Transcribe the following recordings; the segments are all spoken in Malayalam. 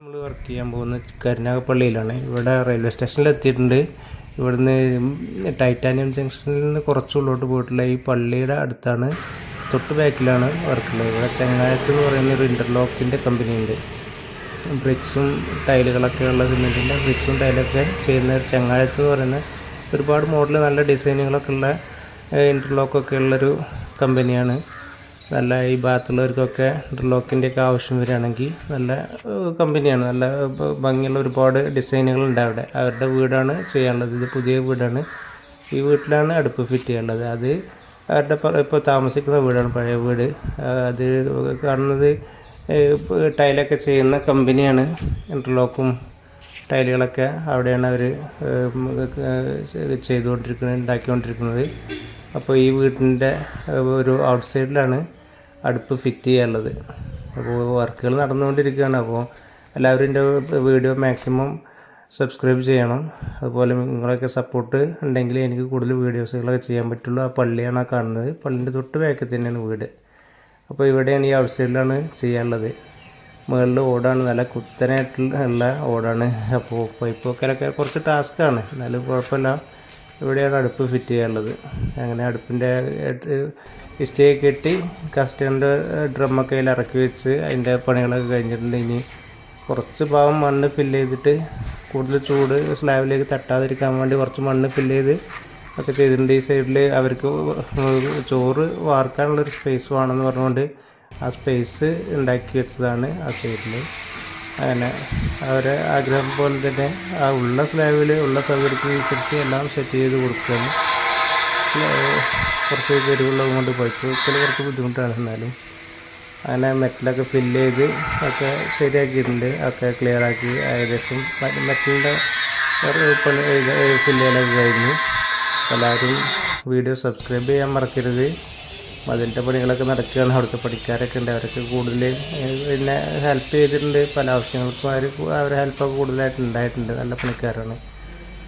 നമ്മൾ വർക്ക് ചെയ്യാൻ പോകുന്ന കരുനാഗപ്പള്ളിയിലാണ്. ഇവിടെ റെയിൽവേ സ്റ്റേഷനിൽ എത്തിയിട്ടുണ്ട്. ഇവിടുന്ന് ടൈറ്റാനിയം ജംഗ്ഷനിൽ നിന്ന് കുറച്ച് ഉള്ളോട്ട് പോയിട്ടുള്ള ഈ പള്ളിയുടെ അടുത്താണ് തൊട്ട് ബാക്കിലാണ് വർക്കുള്ളത് ഇവിടെ ചങ്ങനാഴ്ച എന്ന് പറയുന്ന ഒരു ഇന്റർലോക്കിന്റെ കമ്പനി ഉണ്ട്. ബ്രിക്സും ടൈലുകളൊക്കെ ഉള്ള സിമെന്റിന്റെ ബ്രിക്സും ടൈലൊക്കെ ചെയ്യുന്ന ഒരു ചങ്ങാഴ്ച എന്ന് പറയുന്ന ഒരുപാട് മോഡൽ നല്ല ഡിസൈനുകളൊക്കെ ഉള്ള ഇന്റർലോക്കൊക്കെ ഉള്ളൊരു കമ്പനിയാണ് നല്ല ഈ ഭാഗത്തുള്ളവർക്കൊക്കെ ഇന്റർലോക്കിന്റെ ഒക്കെ ആവശ്യം വരികയാണെങ്കിൽ നല്ല കമ്പനിയാണ് നല്ല ഭംഗിയുള്ള ഒരുപാട് ഡിസൈനുകളുണ്ട് അവിടെ. അവരുടെ വീടാണ് ചെയ്യാനുള്ളത്. ഇത് പുതിയ വീടാണ്. ഈ വീട്ടിലാണ് അടുപ്പ് ഫിറ്റ് ചെയ്യാനുള്ളത്. അത് അവരുടെ ഇപ്പോൾ താമസിക്കുന്ന വീടാണ് പഴയ വീട്. അത് കാണുന്നത് ടൈലൊക്കെ ചെയ്യുന്ന കമ്പനിയാണ് ഇന്റർലോക്കും ടൈലുകളൊക്കെ അവിടെയാണ് അവർ ചെയ്തുകൊണ്ടിരിക്കുന്നത് ഉണ്ടാക്കിക്കൊണ്ടിരിക്കുന്നത്. അപ്പോൾ ഈ വീടിന്റെ ഒരു ഔട്ട് സൈഡിലാണ് അടുപ്പ് ഫിറ്റ് ചെയ്യാനുള്ളത്. അപ്പോൾ വർക്കുകൾ നടന്നുകൊണ്ടിരിക്കുകയാണ്. അപ്പോൾ എല്ലാവരും എന്റെ വീഡിയോ മാക്സിമം സബ്സ്ക്രൈബ് ചെയ്യണം. അതുപോലെ നിങ്ങളൊക്കെ സപ്പോർട്ട് ഉണ്ടെങ്കിൽ എനിക്ക് കൂടുതൽ വീഡിയോസുകളൊക്കെ ചെയ്യാൻ പറ്റുള്ളൂ. ആ പള്ളിയാണ് കാണുന്നത്. പള്ളിന്റെ തൊട്ട് ബാക്കിൽ തന്നെയാണ് വീട്. അപ്പോൾ ഇവിടെയാണ് ഈ ഔട്ട് സൈഡിലാണ് ചെയ്യാനുള്ളത്. മുകളിൽ ഓടാണ്. നല്ല കുത്തനായിട്ടുള്ള ഓടാണ്. അപ്പോൾ പൈപ്പ് വെക്കലൊക്കെ കുറച്ച് ടാസ്ക്കാണ് എന്നാലും കുഴപ്പമില്ല. ഇവിടെയാണ് അടുപ്പ് ഫിറ്റ് ചെയ്യാനുള്ളത്. അങ്ങനെ അടുപ്പിന്റെ ഇസ്റ്റേ കെട്ടി കസ്റ്റമറിന്റെ ഡ്രമ്മൊക്കെ അതിൽ ഇറക്കി വെച്ച് അതിന്റെ പണികളൊക്കെ കഴിഞ്ഞിട്ടുണ്ട്. ഇനി കുറച്ച് ഭാഗം മണ്ണ് ഫില്ല് ചെയ്തിട്ട് കൂടുതൽ ചൂട് സ്ലാബിലേക്ക് തട്ടാതിരിക്കാൻ വേണ്ടി കുറച്ച് മണ്ണ് ഫില്ല് ചെയ്ത് ഒക്കെ ചെയ്തിട്ടുണ്ട്. ഈ സൈഡിൽ അവർക്ക് ചോറ് വാർക്കാനുള്ളൊരു സ്പേസ് വേണമെന്ന് പറഞ്ഞുകൊണ്ട് ആ സ്പേസ് ഉണ്ടാക്കി വെച്ചതാണ് ആ സൈഡിൽ അങ്ങനെ അവരെ ആഗ്രഹം പോലെ തന്നെ ആ ഉള്ള സ്ലാബിൽ ഉള്ള സൗകര്യത്തിനനുസരിച്ച് എല്ലാം സെറ്റ് ചെയ്ത് കൊടുക്കുകയാണ് കുറച്ച് ചെരുവുള്ളത് കൊണ്ട് പൈപ്പ് വെക്കൽ കുറച്ച് ബുദ്ധിമുട്ടാണ് എന്നാലും. അങ്ങനെ മെറ്റലൊക്കെ ഫില്ല് ചെയ്ത് ഒക്കെ ശരിയാക്കിയിട്ടുണ്ട്. ഒക്കെ ക്ലിയർ ആക്കി ഏകദേശം മെറ്റലിന്റെ പണി ഫില്ല് ചെയ്യാനൊക്കെ കഴിഞ്ഞു. എല്ലാവരും വീഡിയോ സബ്സ്ക്രൈബ് ചെയ്യാൻ മറക്കരുത്. അതിന്റെ പണികളൊക്കെ നടക്കുകയാണ്. അവിടുത്തെ പണിക്കാരൊക്കെ ഉണ്ട്. അവരൊക്കെ കൂടുതൽ പിന്നെ ഹെൽപ്പ് ചെയ്തിട്ടുണ്ട്. പല ആവശ്യങ്ങൾക്കും അവർ അവരെ ഹെൽപ്പൊക്കെ കൂടുതലായിട്ട് ഉണ്ടായിട്ടുണ്ട്. നല്ല പണിക്കാരാണ്.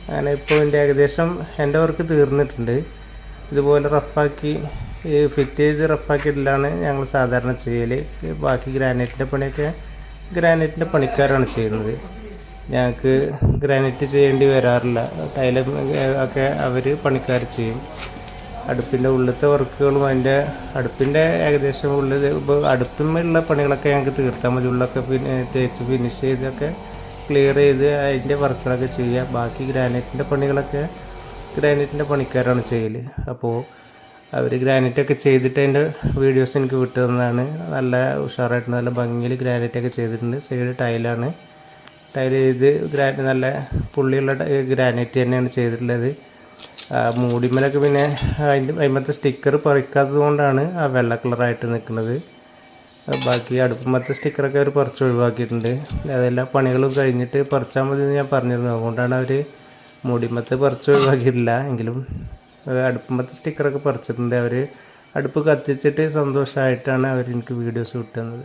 അങ്ങനെ ഇപ്പോൾ എന്റെ ഏകദേശം എന്റെ വർക്ക് തീർന്നിട്ടുണ്ട്. ഇതുപോലെ റഫാക്കി ഫിറ്റ് ചെയ്ത് റഫാക്കിയിട്ടില്ലാണ് ഞങ്ങൾ സാധാരണ ചെയ്യൽ ബാക്കി ഗ്രാനൈറ്റിന്റെ പണിയൊക്കെ ഗ്രാനൈറ്റിന്റെ പണിക്കാരാണ് ചെയ്യുന്നത്. ഞങ്ങൾക്ക് ഗ്രാനൈറ്റ് ചെയ്യേണ്ടി വരാറില്ല. ടൈലും ഒക്കെ അവർ പണിക്കാർ ചെയ്യും. അടുപ്പിന്റെ ഉള്ളിലത്തെ വർക്കുകളും അതിന്റെ അടുപ്പിന്റെ ഏകദേശം ഉള്ളിൽ അടുപ്പിന്മേലുള്ള പണികളൊക്കെ ഞങ്ങൾക്ക് തീർത്താൽ മതി. ഉള്ളൊക്കെ പിന്നെ തേച്ച് ഫിനിഷ് ചെയ്തൊക്കെ ക്ലിയർ ചെയ്ത് അതിന്റെ വർക്കുകളൊക്കെ ചെയ്യുക. ബാക്കി ഗ്രാനൈറ്റിന്റെ പണികളൊക്കെ ഗ്രാനൈറ്റിന്റെ പണിക്കാരാണ് ചെയ്യൽ അപ്പോൾ അവർ ഗ്രാനൈറ്റൊക്കെ ചെയ്തിട്ട് അതിന്റെ വീഡിയോസ് എനിക്ക് വിട്ടു തന്നതാണ് നല്ല ഉഷാറായിട്ട് നല്ല ഭംഗിയിൽ ഗ്രാനൈറ്റൊക്കെ ചെയ്തിട്ടുണ്ട്. സൈഡ് ടൈലാണ് ടൈൽ ചെയ്ത് ഗ്രാനൈറ്റ് നല്ല പുള്ളിയുള്ള ഗ്രാനൈറ്റ് തന്നെയാണ് ചെയ്തിട്ടുള്ളത്. മൂടിമേലൊക്കെ പിന്നെ അതിന്റെ അതിമത്തെ സ്റ്റിക്കർ പറിക്കാത്തത് കൊണ്ടാണ് ആ വെള്ള കളറായിട്ട് നിൽക്കുന്നത്. ബാക്കി അടുപ്പമത്തെ സ്റ്റിക്കറൊക്കെ അവർ പറിച്ച് ഒഴിവാക്കിയിട്ടുണ്ട്. അതെല്ലാ പണികളും കഴിഞ്ഞിട്ട് പറിച്ചാൽ മതി എന്ന് ഞാൻ പറഞ്ഞിരുന്നു. അതുകൊണ്ടാണ് അവർ മൂടിമത്തെ പറിച്ച് ഒഴിവാക്കിയിട്ടില്ല. എങ്കിലും അടുപ്പമത്തെ സ്റ്റിക്കറൊക്കെ പറിച്ചിട്ടുണ്ട്. അവർ അടുപ്പ് കത്തിച്ചിട്ട് സന്തോഷമായിട്ടാണ് അവർ എനിക്ക് വീഡിയോസ് വിട്ടുതന്നത്